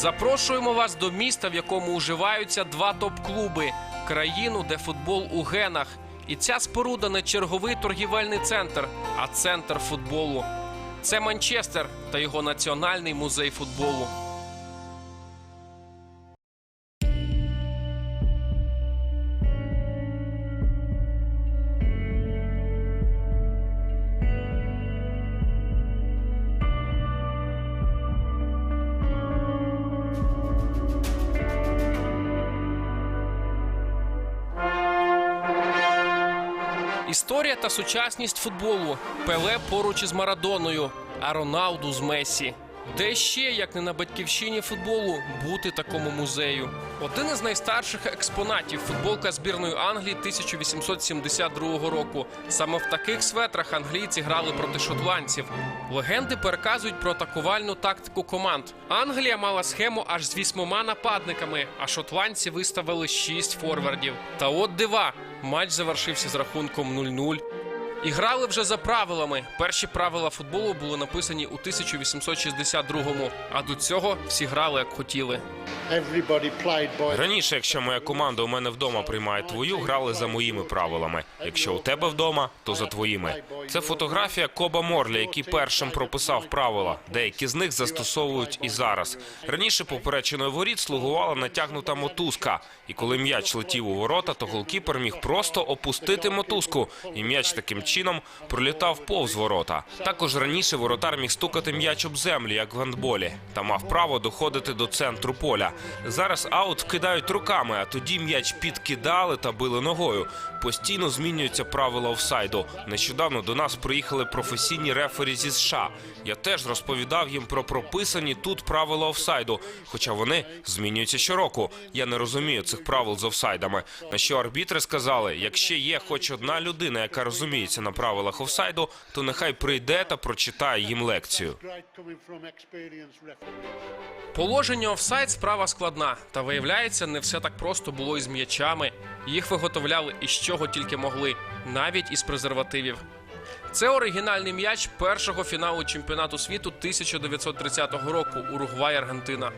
Запрошуємо вас до міста, в якому уживаються два топ-клуби, країну, де футбол у генах. І ця споруда не черговий торгівельний центр, а центр футболу. Це Манчестер та його національний музей футболу. Історія та сучасність футболу. Пеле поруч із Марадоною, а Роналду з Месі. Де ще, як не на батьківщині футболу, бути такому музею? Один із найстарших експонатів футболка збірної Англії 1872 року. Саме в таких светрах англійці грали проти шотландців. Легенди переказують про атакувальну тактику команд. Англія мала схему аж з вісьмома нападниками, а шотландці виставили шість форвардів. Та от дива, матч завершився з рахунком 0-0. І грали вже за правилами. Перші правила футболу були написані у 1862-му, а до цього всі грали як хотіли. Раніше, якщо моя команда у мене вдома приймає твою, грали за моїми правилами. Якщо у тебе вдома, то за твоїми. Це фотографія Коба Морлі, який першим прописав правила. Деякі з них застосовують і зараз. Раніше поперечиною воріт слугувала натягнута мотузка, і коли м'яч летів у ворота, то голкіпер міг просто опустити мотузку, і м'яч таким чином пролітав повз ворота. Також раніше воротар міг стукати м'яч об землю, як в гандболі, та мав право доходити до центру поля. Зараз аут кидають руками, а тоді м'яч підкидали та били ногою. Постійно змінюються правила офсайду. Нещодавно до нас приїхали професійні рефері зі США. Я теж розповідав їм про прописані тут правила офсайду, хоча вони змінюються щороку. Я не розумію цих правил з офсайдами. На що арбітри сказали: якщо є хоч одна людина, яка розуміється на правилах офсайду, то нехай прийде та прочитає їм лекцію. Положення офсайд справа складна, та виявляється, не все так просто було із м'ячами. Їх виготовляли із чого тільки могли, навіть із презервативів. Це оригінальний м'яч першого фіналу чемпіонату світу 1930 року Уругвай Аргентина.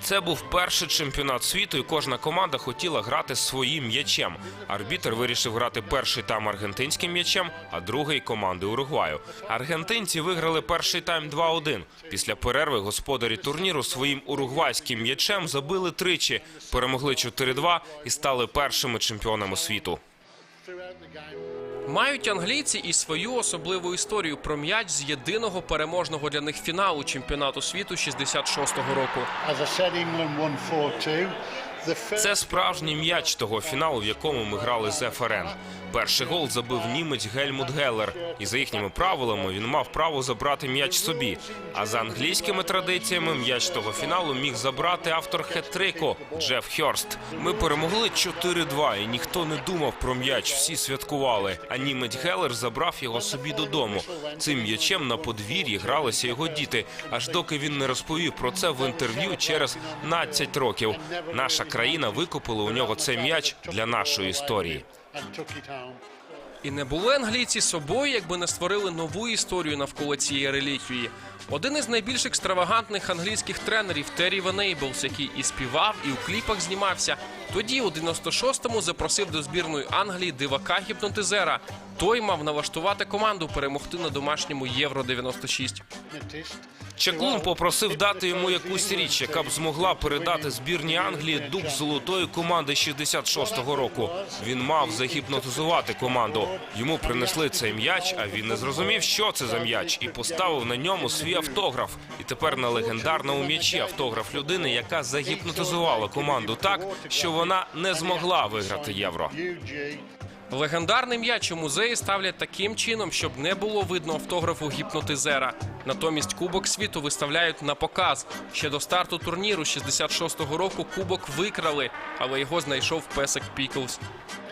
Це був перший чемпіонат світу, і кожна команда хотіла грати своїм м'ячем. Арбітр вирішив грати перший тайм аргентинським м'ячем, а другий команди Уругваю. Аргентинці виграли перший тайм 2-1. Після перерви господарі турніру своїм уругвайським м'ячем забили тричі, перемогли 4-2 і стали першими чемпіонами світу. Мають англійці і свою особливу історію про м'яч з єдиного переможного для них фіналу чемпіонату світу 66-го року. As I said, England won 4-2. The first Це справжній м'яч того фіналу, в якому ми грали з ФРН. Перший гол забив німець Гельмут Геллер, і за їхніми правилами він мав право забрати м'яч собі. А за англійськими традиціями м'яч того фіналу міг забрати автор хет-трику Джеф Хьорст. Ми перемогли 4-2, і ніхто не думав про м'яч. Всі святкували. А німець Геллер забрав його собі додому. Цим м'ячем на подвір'ї гралися його діти, аж доки він не розповів про це в інтерв'ю через 15 років. Наша країна викупила у нього цей м'яч для нашої історії. І не були англійці собою, якби не створили нову історію навколо цієї реліквії. Один із найбільш екстравагантних англійських тренерів Террі Венейблс, який і співав, і у кліпах знімався. Тоді, у 96-му, запросив до збірної Англії дивака гіпнотизера. Той мав налаштувати команду перемогти на домашньому Євро 96 Hypnotist. Чаклун попросив дати йому якусь річ, яка б змогла передати збірній Англії дух золотої команди 66-го року. Він мав загіпнотизувати команду. Йому принесли цей м'яч, а він не зрозумів, що це за м'яч, і поставив на ньому свій автограф. І тепер на легендарному м'ячі автограф людини, яка загіпнотизувала команду так, що вона не змогла виграти євро. UG. Легендарний м'яч у музеї ставлять таким чином, щоб не було видно автографу гіпнотизера. Натомість Кубок світу виставляють на показ. Ще до старту турніру 66-го року кубок викрали, але його знайшов песик Піклз.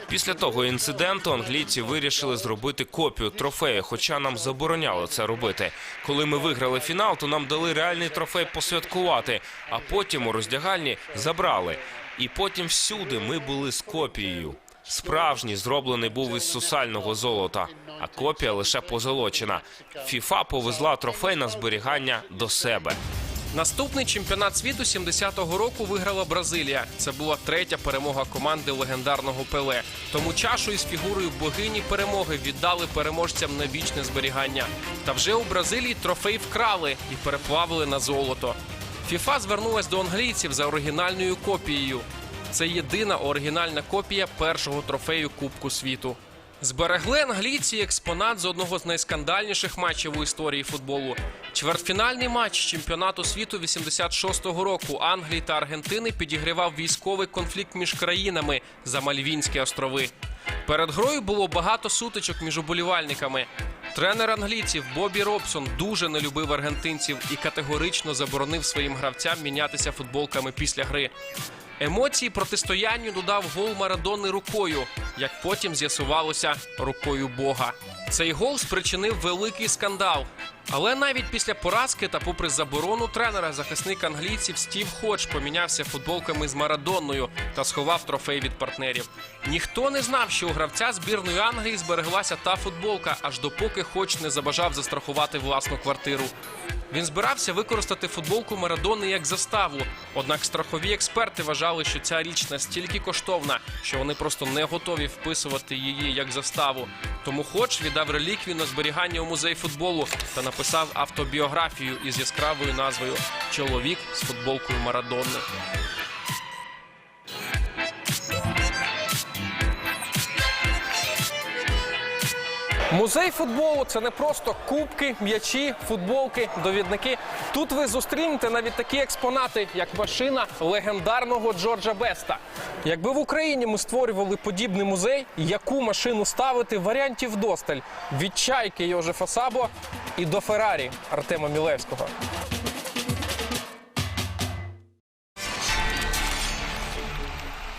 Після того інциденту англійці вирішили зробити копію трофею, хоча нам забороняли це робити. Коли ми виграли фінал, то нам дали реальний трофей посвяткувати, а потім у роздягальні забрали. І потім всюди ми були з копією. Справжній зроблений був із сусального золота, а копія лише позолочена. ФІФА повезла трофей на зберігання до себе. Наступний чемпіонат світу 70-го року виграла Бразилія. Це була третя перемога команди легендарного Пеле. Тому чашу із фігурою богині перемоги віддали переможцям на вічне зберігання. Та вже у Бразилії трофей вкрали і переплавили на золото. ФІФА звернулась до англійців за оригінальною копією. Це єдина оригінальна копія першого трофею Кубку світу. Зберегли англійці експонат з одного з найскандальніших матчів у історії футболу. Чвертьфінальний матч чемпіонату світу 86-го року Англії та Аргентини підігрівав військовий конфлікт між країнами за Мальвінські острови. Перед грою було багато сутичок між уболівальниками. Тренер англійців Бобі Робсон дуже не любив аргентинців і категорично заборонив своїм гравцям мінятися футболками після гри. Емоції протистоянню додав гол Марадони рукою, як потім з'ясувалося рукою Бога. Цей гол спричинив великий скандал. Але навіть після поразки та попри заборону тренера, захисник англійців Стів Ходж помінявся футболками з Марадонною та сховав трофей від партнерів. Ніхто не знав, що у гравця збірної Англії збереглася та футболка, аж допоки Ходж не забажав застрахувати власну квартиру. Він збирався використати футболку Марадони як заставу. Однак страхові експерти вважали, що ця річ настільки коштовна, що вони просто не готові вписувати її як заставу. Тому Ходж віддав реліквію на зберігання у музей футболу та написав автобіографію із яскравою назвою Чоловік з футболкою Марадони. Музей футболу це не просто кубки, м'ячі, футболки, довідники. Тут ви зустрінете навіть такі експонати, як машина легендарного Джорджа Беста. Якби в Україні ми створювали подібний музей, яку машину ставити варіантів досталь від чайки Йожефа Сабо і до Феррарі Артема Мілевського.